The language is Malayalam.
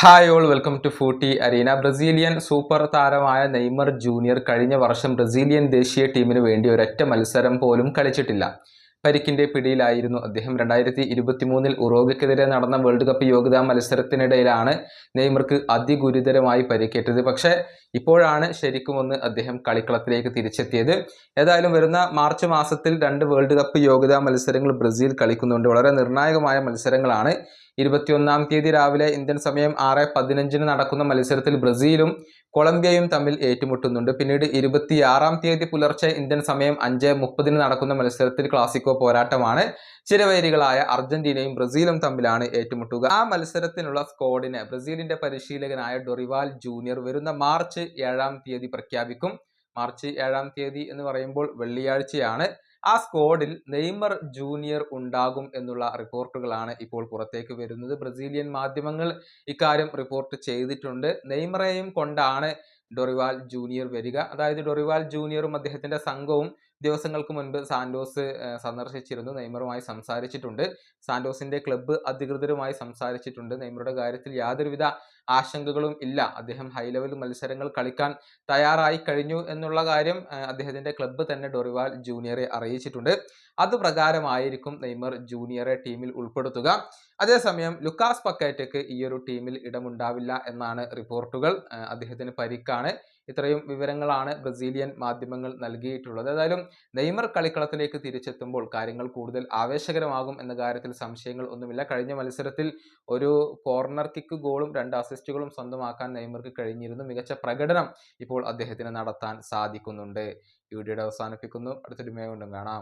Hi all welcome to footy arena Brazilian super താരമായ നെയ്മർ ജൂനിയർ കഴിഞ്ഞ വർഷം ബ്രസീലിയൻ ദേശീയ ടീമിന് വേണ്ടി ഒരൊറ്റ മത്സരം പോലും കളിച്ചിട്ടില്ല. പരിക്കിന്റെ പിടിയിലായിരുന്നു അദ്ദേഹം. രണ്ടായിരത്തി ഇരുപത്തി മൂന്നിൽ ഉറോഗയ്ക്കെതിരെ നടന്ന വേൾഡ് കപ്പ് യോഗ്യതാ മത്സരത്തിനിടയിലാണ് നെയ്മർക്ക് അതിഗുരുതരമായി പരിക്കേറ്റത്. പക്ഷേ ഇപ്പോഴാണ് ശരിക്കും ഒന്ന് അദ്ദേഹം കളിക്കളത്തിലേക്ക് തിരിച്ചെത്തിയത്. ഏതായാലും വരുന്ന മാർച്ച് മാസത്തിൽ രണ്ട് വേൾഡ് കപ്പ് യോഗ്യതാ മത്സരങ്ങൾ ബ്രസീൽ കളിക്കുന്നുണ്ട്. വളരെ നിർണായകമായ മത്സരങ്ങളാണ്. ഇരുപത്തിയൊന്നാം തീയതി രാവിലെ ഇന്ത്യൻ സമയം ആറ് പതിനഞ്ചിന് നടക്കുന്ന മത്സരത്തിൽ ബ്രസീലും കൊളംബിയയും തമ്മിൽ ഏറ്റുമുട്ടുന്നുണ്ട്. പിന്നീട് ഇരുപത്തിയാറാം തീയതി പുലർച്ചെ ഇന്ത്യൻ സമയം അഞ്ച് മുപ്പതിന് നടക്കുന്ന മത്സരത്തിൽ ക്ലാസിക്കോ പോരാട്ടമാണ്. ചിരവൈരികളായ അർജന്റീനയും ബ്രസീലും തമ്മിലാണ് ഏറ്റുമുട്ടുക. ആ മത്സരത്തിനുള്ള സ്ക്വാഡിനെ ബ്രസീലിന്റെ പരിശീലകനായ ഡൊറിവാൽ ജൂനിയർ വരുന്ന മാർച്ച് ഏഴാം തീയതി പ്രഖ്യാപിക്കും. മാർച്ച് ഏഴാം തീയതി എന്ന് പറയുമ്പോൾ വെള്ളിയാഴ്ചയാണ്. ആ സ്ക്വാഡിൽ നെയ്മർ ജൂനിയർ ഉണ്ടാകും എന്നുള്ള റിപ്പോർട്ടുകളാണ് ഇപ്പോൾ പുറത്തേക്ക് വരുന്നത്. ബ്രസീലിയൻ മാധ്യമങ്ങൾ ഇക്കാര്യം റിപ്പോർട്ട് ചെയ്തിട്ടുണ്ട്. നെയ്മറേയും കൊണ്ടാണ് ഡൊറിവാൽ ജൂനിയർ വരിക. അതായത് ഡൊറിവാൽ ജൂനിയറും അദ്ദേഹത്തിന്റെ സംഘവും ദിവസങ്ങൾക്ക് മുൻപ് സാന്റോസ് സന്ദർശിച്ചിരുന്നു. നെയ്മറുമായി സംസാരിച്ചിട്ടുണ്ട്. സാന്റോസിന്റെ ക്ലബ്ബ് അധികൃതരുമായി സംസാരിച്ചിട്ടുണ്ട്. നെയ്മറുടെ കാര്യത്തിൽ യാതൊരുവിധ ആശങ്കകളും ഇല്ല. അദ്ദേഹം ഹൈ ലെവൽ മത്സരങ്ങൾ കളിക്കാൻ തയ്യാറായി കഴിഞ്ഞു എന്നുള്ള കാര്യം അദ്ദേഹത്തിന്റെ ക്ലബ്ബ് തന്നെ ഡൊറിവാൽ ജൂനിയറെ അറിയിച്ചിട്ടുണ്ട്. അത് പ്രകാരമായിരിക്കും നെയ്മർ ജൂനിയറെ ടീമിൽ ഉൾപ്പെടുത്തുക. അതേസമയം ലുക്കാസ് പക്കേറ്റയ്ക്ക് ഈ ഒരു ടീമിൽ ഇടമുണ്ടാവില്ല എന്നാണ് റിപ്പോർട്ടുകൾ അദ്ദേഹത്തിന് പരിക്കാണ്. ഇത്രയും വിവരങ്ങളാണ് ബ്രസീലിയൻ മാധ്യമങ്ങൾ നൽകിയിട്ടുള്ളത്. ഏതായാലും നെയ്മർ കളിക്കളത്തിലേക്ക് തിരിച്ചെത്തുമ്പോൾ കാര്യങ്ങൾ കൂടുതൽ ആവേശകരമാകും എന്ന കാര്യത്തിൽ സംശയങ്ങൾ ഒന്നുമില്ല. കഴിഞ്ഞ മത്സരത്തിൽ ഒരു കോർണർ കിക്ക് ഗോളും രണ്ട് അസിസ്റ്റുകളും സ്വന്തമാക്കാൻ നെയ്മർക്ക് കഴിഞ്ഞിരുന്നു. മികച്ച പ്രകടനം ഇപ്പോൾ അദ്ദേഹത്തിന് നടത്താൻ സാധിക്കുന്നുണ്ട്. ഈ വീഡിയോയുടെ അവസാനിപ്പിക്കുന്നു. അടുത്തൊരു മേ കൊണ്ടും കാണാം.